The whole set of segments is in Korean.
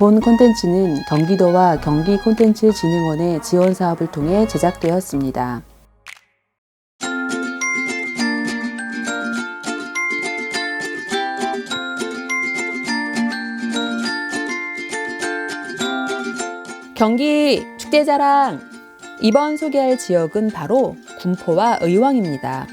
본 콘텐츠는 경기도와 경기 콘텐츠 진흥원의 지원 사업을 통해 제작되었습니다. 경기 축제자랑 이번 소개할 지역은 바로 군포와 의왕입니다.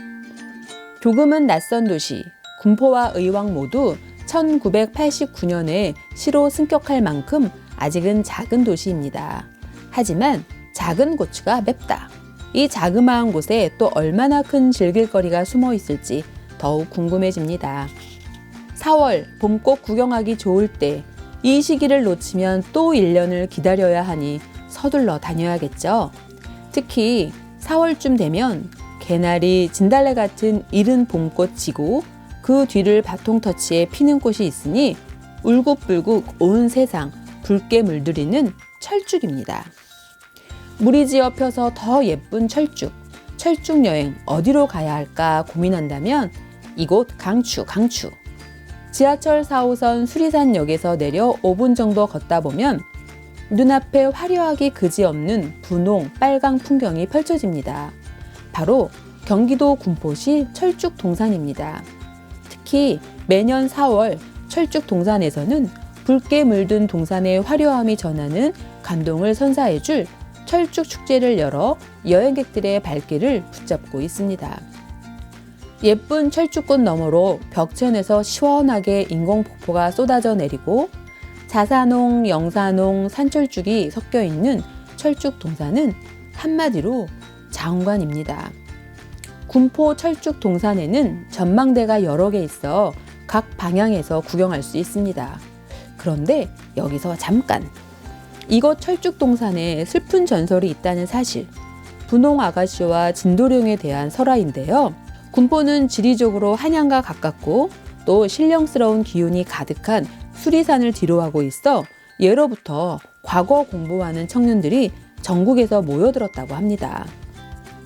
조금은 낯선 도시 군포와 의왕 모두 1989년에 시로 승격할 만큼 아직은 작은 도시입니다. 하지만 작은 고추가 맵다. 이 자그마한 곳에 또 얼마나 큰 즐길거리가 숨어 있을지 더욱 궁금해집니다. 4월 봄꽃 구경하기 좋을 때 이 시기를 놓치면 또 1년을 기다려야 하니 서둘러 다녀야겠죠. 특히 4월쯤 되면 개나리, 진달래 같은 이른 봄꽃 지고 그 뒤를 바통 터치에 피는 꽃이 있으니 울긋불긋 온 세상 붉게 물들이는 철쭉입니다. 물이 지어 펴서 더 예쁜 철쭉. 철쭉 여행 어디로 가야 할까 고민한다면 이곳 강추, 강추. 지하철 4호선 수리산역에서 내려 5분 정도 걷다 보면 눈앞에 화려하기 그지없는 분홍, 빨강 풍경이 펼쳐집니다. 바로 경기도 군포시 철쭉 동산입니다. 특히 매년 4월 철쭉 동산에서는 붉게 물든 동산의 화려함이 전하는 감동을 선사해줄 철쭉 축제를 열어 여행객들의 발길을 붙잡고 있습니다. 예쁜 철쭉꽃 너머로 벽천에서 시원하게 인공폭포가 쏟아져 내리고 자산홍, 영산홍, 산철쭉이 섞여 있는 철쭉 동산은 한마디로 자원관입니다. 군포 철쭉 동산에는 전망대가 여러 개 있어 각 방향에서 구경할 수 있습니다. 그런데 여기서 잠깐 이곳 철쭉 동산에 슬픈 전설이 있다는 사실 분홍 아가씨와 진도령에 대한 설화인데요. 군포는 지리적으로 한양과 가깝고 또 신령스러운 기운이 가득한 수리산을 뒤로하고 있어 예로부터 과거 공부하는 청년들이 전국에서 모여들었다고 합니다.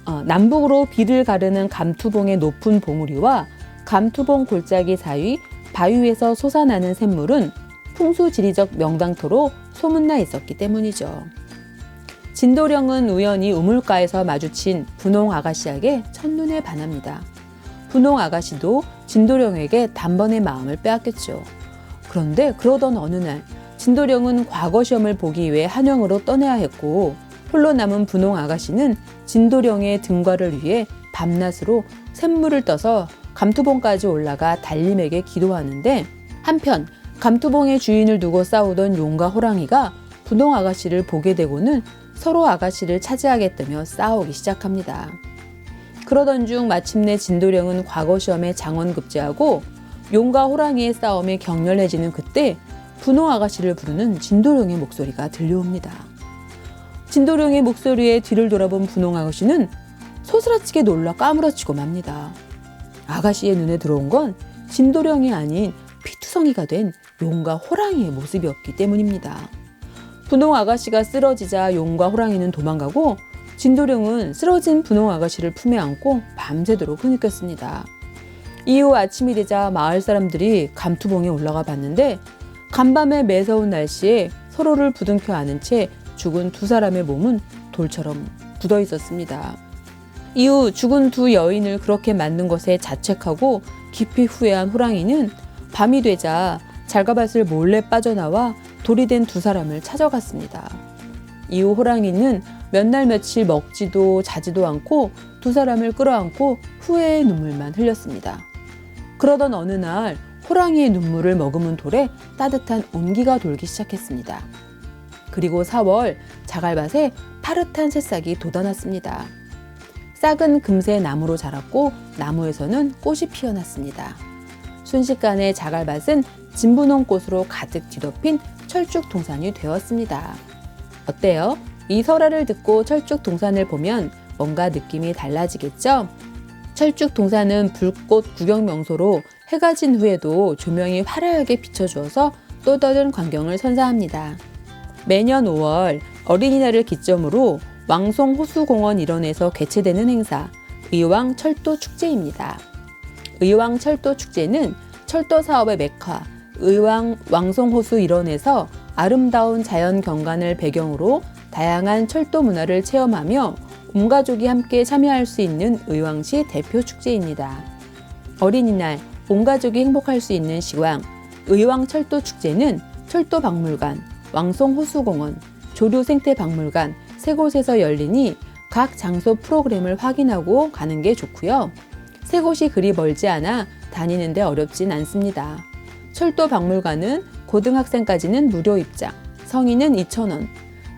어, 남북으로 비를 가르는 감투봉의 높은 봉우리와 감투봉 골짜기 사이 바위에서 솟아나는 샘물은 풍수지리적 명당토로 소문나 있었기 때문이죠. 진도령은 우연히 우물가에서 마주친 분홍 아가씨에게 첫눈에 반합니다. 분홍 아가씨도 진도령에게 단번에 마음을 빼앗겼죠. 그런데 그러던 어느 날 진도령은 과거 시험을 보기 위해 한영으로 떠나야 했고 홀로 남은 분홍 아가씨는 진도령의 등과를 위해 밤낮으로 샘물을 떠서 감투봉까지 올라가 달림에게 기도하는데 한편 감투봉의 주인을 두고 싸우던 용과 호랑이가 분홍 아가씨를 보게 되고는 서로 아가씨를 차지하겠다며 싸우기 시작합니다. 그러던 중 마침내 진도령은 과거 시험에 장원급제하고 용과 호랑이의 싸움이 격렬해지는 그때 분홍 아가씨를 부르는 진도령의 목소리가 들려옵니다. 진도령의 목소리에 뒤를 돌아본 분홍 아가씨는 소스라치게 놀라 까무러치고 맙니다. 아가씨의 눈에 들어온 건 진도령이 아닌 피투성이가 된 용과 호랑이의 모습이었기 때문입니다. 분홍 아가씨가 쓰러지자 용과 호랑이는 도망가고 진도령은 쓰러진 분홍 아가씨를 품에 안고 밤새도록 흐느꼈습니다. 이후 아침이 되자 마을 사람들이 감투봉에 올라가 봤는데 간밤의 매서운 날씨에 서로를 부둥켜 안은 채 죽은 두 사람의 몸은 돌처럼 굳어 있었습니다. 이후 죽은 두 여인을 그렇게 만든 것에 자책하고 깊이 후회한 호랑이는 밤이 되자 잘가밭을 몰래 빠져나와 돌이 된 두 사람을 찾아갔습니다. 이후 호랑이는 몇 날 며칠 먹지도 자지도 않고 두 사람을 끌어안고 후회의 눈물만 흘렸습니다. 그러던 어느 날 호랑이의 눈물을 머금은 돌에 따뜻한 온기가 돌기 시작했습니다. 그리고 4월 자갈밭에 파릇한 새싹이 돋아났습니다. 싹은 금세 나무로 자랐고 나무에서는 꽃이 피어났습니다. 순식간에 자갈밭은 진분홍 꽃으로 가득 뒤덮인 철쭉 동산이 되었습니다. 어때요? 이 설화를 듣고 철쭉 동산을 보면 뭔가 느낌이 달라지겠죠? 철쭉 동산은 불꽃 구경 명소로 해가 진 후에도 조명이 화려하게 비춰주어서 또 다른 광경을 선사합니다. 매년 5월 어린이날을 기점으로 왕송 호수공원 일원에서 개최되는 행사 의왕 철도 축제입니다. 의왕 철도 축제는 철도 사업의 메카 의왕 왕송호수 일원에서 아름다운 자연 경관을 배경으로 다양한 철도 문화를 체험하며 온 가족이 함께 참여할 수 있는 의왕시 대표 축제입니다. 어린이날 온 가족이 행복할 수 있는 시황 의왕 철도 축제는 철도 박물관, 왕송 호수공원, 조류 생태 박물관 세 곳에서 열리니 각 장소 프로그램을 확인하고 가는 게 좋고요. 세 곳이 그리 멀지 않아 다니는데 어렵진 않습니다. 철도 박물관은 고등학생까지는 무료 입장, 성인은 2,000원,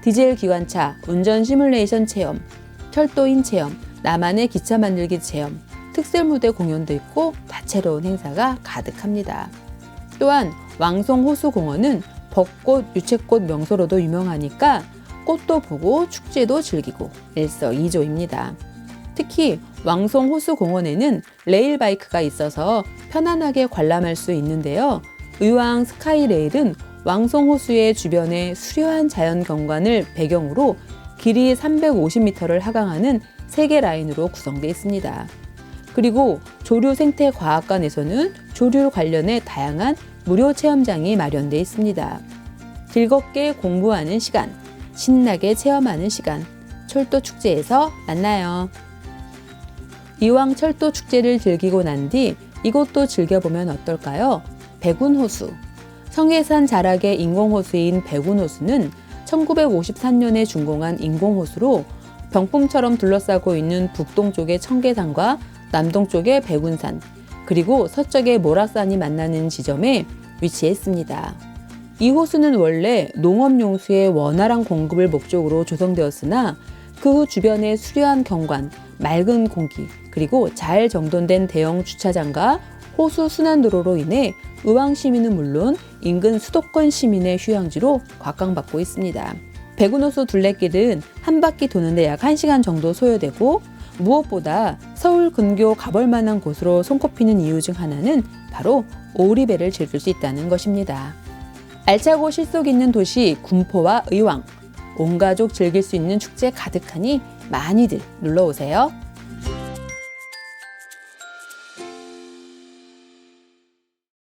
디젤 기관차, 운전 시뮬레이션 체험, 철도인 체험, 나만의 기차 만들기 체험, 특설 무대 공연도 있고 다채로운 행사가 가득합니다. 또한 왕송 호수공원은 벚꽃, 유채꽃 명소로도 유명하니까 꽃도 보고 축제도 즐기고 일석이조입니다. 특히 왕송 호수 공원에는 레일 바이크가 있어서 편안하게 관람할 수 있는데요. 의왕 스카이레일은 왕송 호수의 주변의 수려한 자연 경관을 배경으로 길이 350m를 하강하는 세 개 라인으로 구성되어 있습니다. 그리고 조류 생태 과학관에서는 조류 관련해 다양한 무료 체험장이 마련되어 있습니다. 즐겁게 공부하는 시간, 신나게 체험하는 시간, 철도 축제에서 만나요. 이왕 철도 축제를 즐기고 난 뒤 이곳도 즐겨보면 어떨까요? 백운호수. 성해산 자락의 인공호수인 백운호수는 1953년에 준공한 인공호수로 병풍처럼 둘러싸고 있는 북동쪽의 청계산과 남동쪽의 백운산, 그리고 서쪽의 모락산이 만나는 지점에 위치했습니다. 이 호수는 원래 농업 용수의 원활한 공급을 목적으로 조성되었으나 그 후 주변의 수려한 경관, 맑은 공기, 그리고 잘 정돈된 대형 주차장과 호수 순환도로로 인해 의왕 시민은 물론 인근 수도권 시민의 휴양지로 곽강받고 있습니다. 백운호수 둘레길은 한 바퀴 도는데 약 1시간 정도 소요되고 무엇보다 서울 근교 가볼 만한 곳으로 손꼽히는 이유 중 하나는 바로 오리배를 즐길 수 있다는 것입니다. 알차고 실속 있는 도시 군포와 의왕, 온 가족 즐길 수 있는 축제 가득하니 많이들 놀러 오세요.